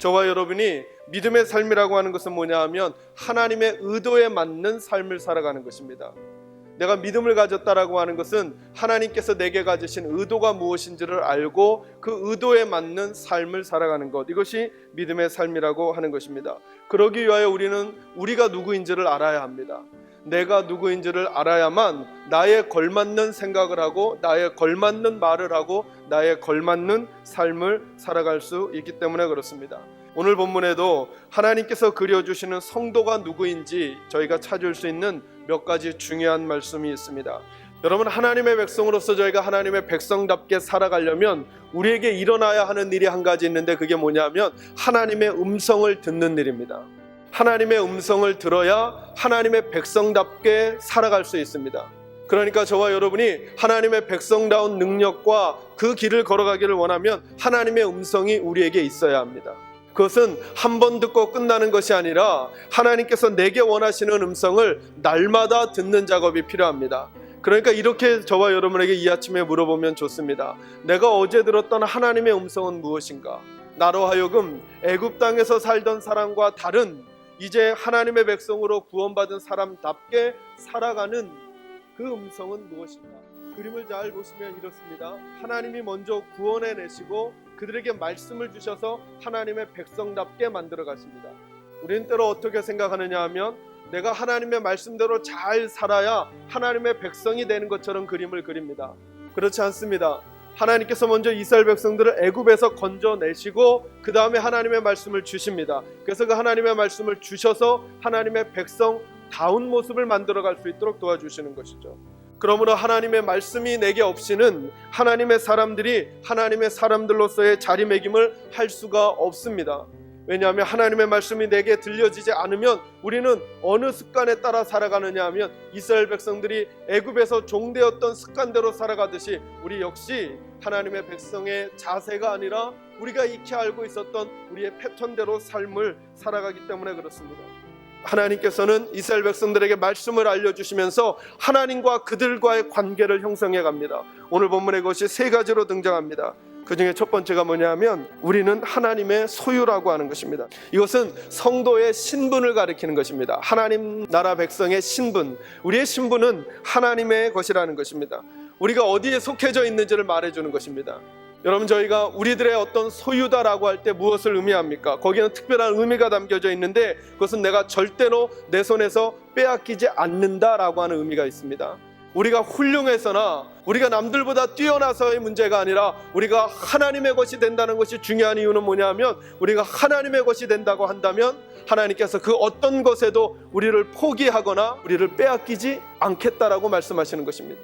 저와 여러분이 믿음의 삶이라고 하는 것은 뭐냐 하면 하나님의 의도에 맞는 삶을 살아가는 것입니다. 내가 믿음을 가졌다라고 하는 것은 하나님께서 내게 가지신 의도가 무엇인지를 알고 그 의도에 맞는 삶을 살아가는 것. 이것이 믿음의 삶이라고 하는 것입니다. 그러기 위하여 우리는 우리가 누구인지를 알아야 합니다. 내가 누구인지를 알아야만 나에 걸맞는 생각을 하고 나에 걸맞는 말을 하고 나에 걸맞는 삶을 살아갈 수 있기 때문에 그렇습니다. 오늘 본문에도 하나님께서 그려주시는 성도가 누구인지 저희가 찾을 수 있는 몇 가지 중요한 말씀이 있습니다. 여러분 하나님의 백성으로서 저희가 하나님의 백성답게 살아가려면 우리에게 일어나야 하는 일이 한 가지 있는데 그게 뭐냐면 하나님의 음성을 듣는 일입니다. 하나님의 음성을 들어야 하나님의 백성답게 살아갈 수 있습니다. 그러니까 저와 여러분이 하나님의 백성다운 능력과 그 길을 걸어가기를 원하면 하나님의 음성이 우리에게 있어야 합니다. 그것은 한 번 듣고 끝나는 것이 아니라 하나님께서 내게 원하시는 음성을 날마다 듣는 작업이 필요합니다. 그러니까 이렇게 저와 여러분에게 이 아침에 물어보면 좋습니다. 내가 어제 들었던 하나님의 음성은 무엇인가? 나로 하여금 애굽 땅에서 살던 사람과 다른 이제 하나님의 백성으로 구원받은 사람답게 살아가는 그 음성은 무엇인가? 그림을 잘 보시면 이렇습니다. 하나님이 먼저 구원해 내시고 그들에게 말씀을 주셔서 하나님의 백성답게 만들어 가십니다. 우리는 때로 어떻게 생각하느냐 하면 내가 하나님의 말씀대로 잘 살아야 하나님의 백성이 되는 것처럼 그림을 그립니다. 그렇지 않습니다. 하나님께서 먼저 이스라엘 백성들을 애굽에서 건져내시고 그 다음에 하나님의 말씀을 주십니다. 그래서 그 하나님의 말씀을 주셔서 하나님의 백성 다운 모습을 만들어갈 수 있도록 도와주시는 것이죠. 그러므로 하나님의 말씀이 내게 없이는 하나님의 사람들이 하나님의 사람들로서의 자리매김을 할 수가 없습니다. 왜냐하면 하나님의 말씀이 내게 들려지지 않으면 우리는 어느 습관에 따라 살아가느냐 하면 이스라엘 백성들이 애굽에서 종되었던 습관대로 살아가듯이 우리 역시 하나님의 백성의 자세가 아니라 우리가 익히 알고 있었던 우리의 패턴대로 삶을 살아가기 때문에 그렇습니다. 하나님께서는 이스라엘 백성들에게 말씀을 알려주시면서 하나님과 그들과의 관계를 형성해 갑니다. 오늘 본문의 것이 세 가지로 등장합니다. 그 중에 첫 번째가 뭐냐면 우리는 하나님의 소유라고 하는 것입니다. 이것은 성도의 신분을 가리키는 것입니다. 하나님 나라 백성의 신분, 우리의 신분은 하나님의 것이라는 것입니다. 우리가 어디에 속해져 있는지를 말해주는 것입니다. 여러분 저희가 우리들의 어떤 소유다라고 할 때 무엇을 의미합니까? 거기는 특별한 의미가 담겨져 있는데 그것은 내가 절대로 내 손에서 빼앗기지 않는다라고 하는 의미가 있습니다. 우리가 훌륭해서나 우리가 남들보다 뛰어나서의 문제가 아니라 우리가 하나님의 것이 된다는 것이 중요한 이유는 뭐냐면 우리가 하나님의 것이 된다고 한다면 하나님께서 그 어떤 것에도 우리를 포기하거나 우리를 빼앗기지 않겠다라고 말씀하시는 것입니다.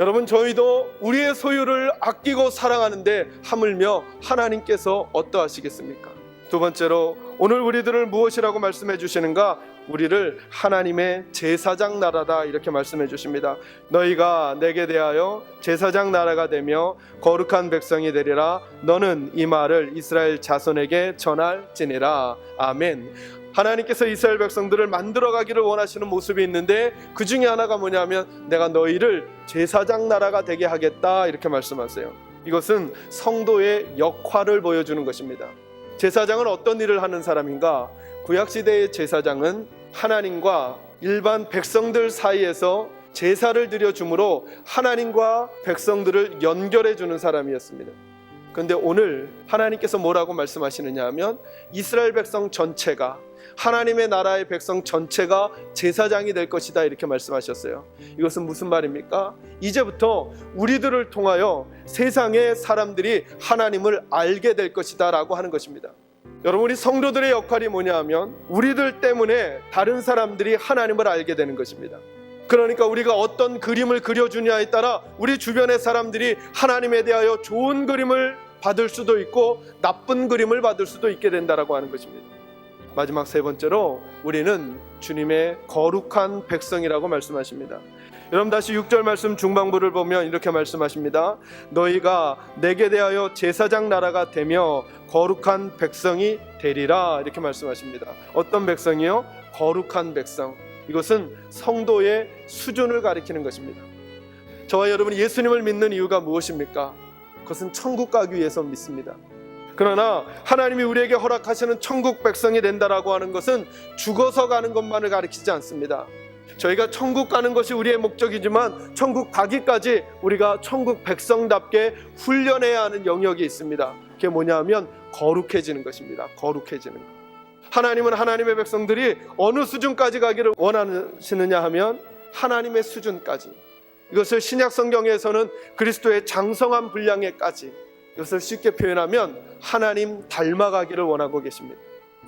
여러분 저희도 우리의 소유를 아끼고 사랑하는데 하물며 하나님께서 어떠하시겠습니까? 두 번째로 오늘 우리들을 무엇이라고 말씀해 주시는가? 우리를 하나님의 제사장 나라다 이렇게 말씀해 주십니다. 너희가 내게 대하여 제사장 나라가 되며 거룩한 백성이 되리라. 너는 이 말을 이스라엘 자손에게 전할지니라. 아멘. 하나님께서 이스라엘 백성들을 만들어 가기를 원하시는 모습이 있는데 그 중에 하나가 뭐냐면 내가 너희를 제사장 나라가 되게 하겠다 이렇게 말씀하세요. 이것은 성도의 역할을 보여주는 것입니다. 제사장은 어떤 일을 하는 사람인가? 구약 시대의 제사장은 하나님과 일반 백성들 사이에서 제사를 드려 주므로 하나님과 백성들을 연결해 주는 사람이었습니다. 그런데 오늘 하나님께서 뭐라고 말씀하시느냐 하면 이스라엘 백성 전체가 하나님의 나라의 백성 전체가 제사장이 될 것이다 이렇게 말씀하셨어요. 이것은 무슨 말입니까? 이제부터 우리들을 통하여 세상의 사람들이 하나님을 알게 될 것이다라고 하는 것입니다. 여러분 우리 성도들의 역할이 뭐냐 하면 우리들 때문에 다른 사람들이 하나님을 알게 되는 것입니다. 그러니까 우리가 어떤 그림을 그려주냐에 따라 우리 주변의 사람들이 하나님에 대하여 좋은 그림을 받을 수도 있고 나쁜 그림을 받을 수도 있게 된다라고 하는 것입니다. 마지막 세 번째로 우리는 주님의 거룩한 백성이라고 말씀하십니다. 여러분 다시 6절 말씀 중반부를 보면 이렇게 말씀하십니다. 너희가 내게 대하여 제사장 나라가 되며 거룩한 백성이 되리라 이렇게 말씀하십니다. 어떤 백성이요? 거룩한 백성. 이것은 성도의 수준을 가리키는 것입니다. 저와 여러분이 예수님을 믿는 이유가 무엇입니까? 그것은 천국 가기 위해서 믿습니다. 그러나 하나님이 우리에게 허락하시는 천국 백성이 된다라고 하는 것은 죽어서 가는 것만을 가리키지 않습니다. 저희가 천국 가는 것이 우리의 목적이지만 천국 가기까지 우리가 천국 백성답게 훈련해야 하는 영역이 있습니다. 그게 뭐냐면 거룩해지는 것입니다. 거룩해지는 것. 하나님은 하나님의 백성들이 어느 수준까지 가기를 원하시느냐 하면 하나님의 수준까지. 이것을 신약 성경에서는 그리스도의 장성한 분량에까지 이것을 쉽게 표현하면 하나님 닮아가기를 원하고 계십니다.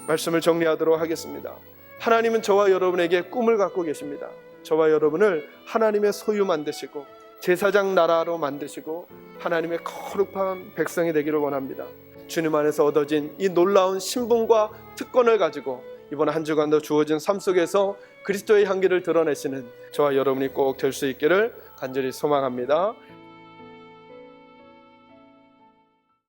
말씀을 정리하도록 하겠습니다. 하나님은 저와 여러분에게 꿈을 갖고 계십니다. 저와 여러분을 하나님의 소유 만드시고 제사장 나라로 만드시고 하나님의 거룩한 백성이 되기를 원합니다. 주님 안에서 얻어진 이 놀라운 신분과 특권을 가지고 이번 한 주간도 주어진 삶 속에서 그리스도의 향기를 드러내시는 저와 여러분이 꼭 될 수 있기를 간절히 소망합니다.